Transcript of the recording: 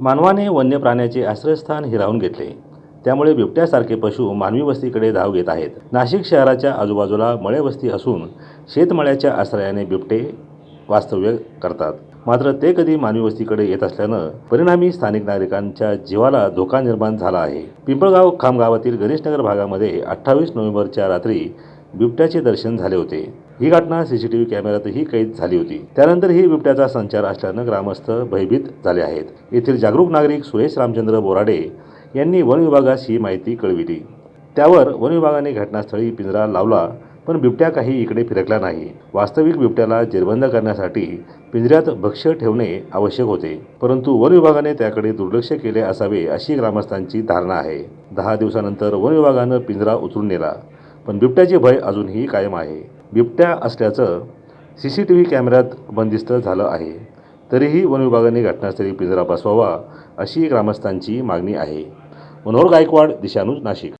मानवाने वन्य प्राण्याचे आश्रयस्थान हिरावून घेतले. त्यामुळे बिबट्यासारखे पशु मानवी वस्तीकडे धाव घेत आहेत. नाशिक शहराच्या आजूबाजूला मळे वस्ती असून शेतमळ्याच्या आश्रयाने बिबटे वास्तव्य करतात. मात्र ते कधी मानवी वस्तीकडे येत असल्यानं परिणामी स्थानिक नागरिकांच्या जीवाला धोका निर्माण झाला आहे. पिंपळगाव खामगावातील गणेशनगर भागामध्ये अठ्ठावीस नोव्हेंबरच्या रात्री बिबट्याचे दर्शन झाले होते. ही घटना सीसीटीव्ही कॅमेऱ्यातही कैद झाली होती. त्यानंतरही बिबट्याचा संचार असल्यानं ग्रामस्थ भयभीत झाले आहेत. येथील जागरूक नागरिक सुरेश रामचंद्र बोराडे यांनी वन विभागास ही माहिती कळविली. त्यावर वन विभागाने घटनास्थळी पिंजरा लावला पण बिबट्या काही इकडे फिरकला नाही. वास्तविक बिबट्याला जेरबंद करण्यासाठी पिंजऱ्यात भक्ष्य ठेवणे आवश्यक होते परंतु वन विभागाने त्याकडे दुर्लक्ष केले असावे अशी ग्रामस्थांची धारणा आहे. दहा दिवसानंतर वन विभागानं पिंजरा उचलून नेला. पण बिबट्याचे भय अजूनही कायम आहे. बिबट्या असल्याचं सी सी टी व्ही कॅमेऱ्यात बंदिस्त झालं आहे. तरीही वन विभागाने घटनास्थळी पिंजरा बसवावा अशी ग्रामस्थांची मागणी आहे. मनोहर गायकवाड दिशानूज नाशिक.